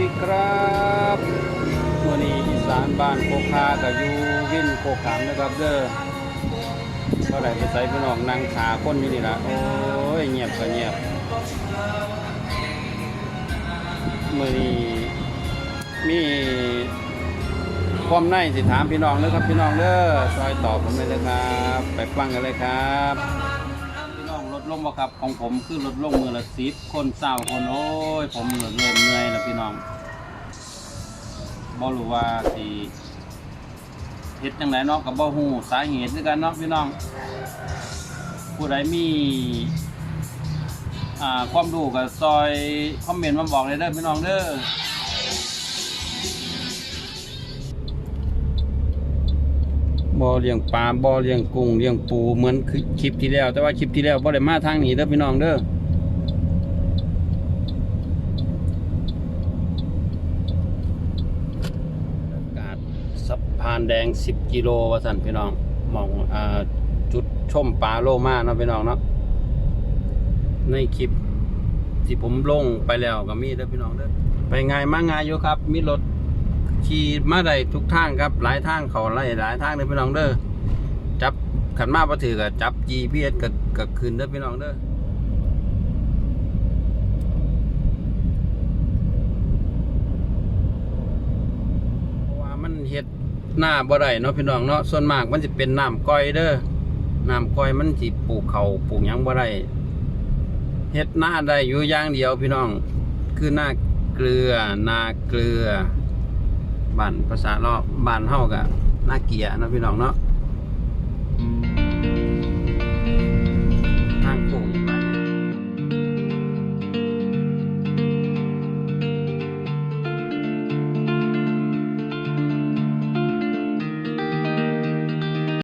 ดีครับวันนี้อีสานบ้านโคคากับยูวินโคขามนะครับเด้อก็ได้ไปใส่พี่น้องนั่งขาคนอยู่นี่ละโอ้ยเงียบก็เงียบมื่อนี้มีความในสิถามพี่น้องเลยครับพี่น้องเด้อซอยตอบผมเลยนะครับ ไปฟังกันเลยครับ ลดลงบ่ครับของผมคือลดลงมือละสิบคนเศร้าคนโอ้ยผมเริ่มเหนื่อยแล้วพี่น้องบ่รู้ว่าสิเฮ็ดจังไดเนาะกับบ่ฮู้สาเหตุคือกันเนาะพี่น้อง ผู้ใดมีอ่าความรู้ก็ซอยคอมเมนต์มาบอกเลยเด้อพี่น้องเด้อ บ่เลี้ยงปลาบ่เลี้ยงกุ้งเลี้ยงปูเหมือนคือคลิปที่แล้ว แต่ว่าคลิปที่แล้วบ่ได้มาทางนี้เด้อพี่น้องเด้ออากาศสะพานแดง 10 กิโลว่าสั่นพี่น้องมองอจุดชมปลาโลมาเนาะพี่น้องเนาะในคลิปที่ผมลงไปแล้วก็มีเด้อพี่น้องเด้อไปง่ายมาง่ายอยู่ครับ มีรถ ขี่มาได้ทุกทางครับ หลายทางเขาไล่หลายทางเลยพี่น้องเด้อจับขันมาพอถือกับจับ GPS กับกับคืนเด้อพี่น้องเด้อเพราะว่ามันเฮ็ดหน้าบ่ได้เนาะพี่น้องเนาะส่วนมากมันจะเป็นน้ำก้อยเด้อน้ำก้อยมันสิปลูกเขาปลูกยังบ่ได้เฮ็ดหน้าได้อยู่อย่างเดียวพี่น้อง คือหน้าเกลือนาเกลือ บ้านภาษาเราบ้านเฮากะหน้าเกียร์นะพี่น้องเนาะ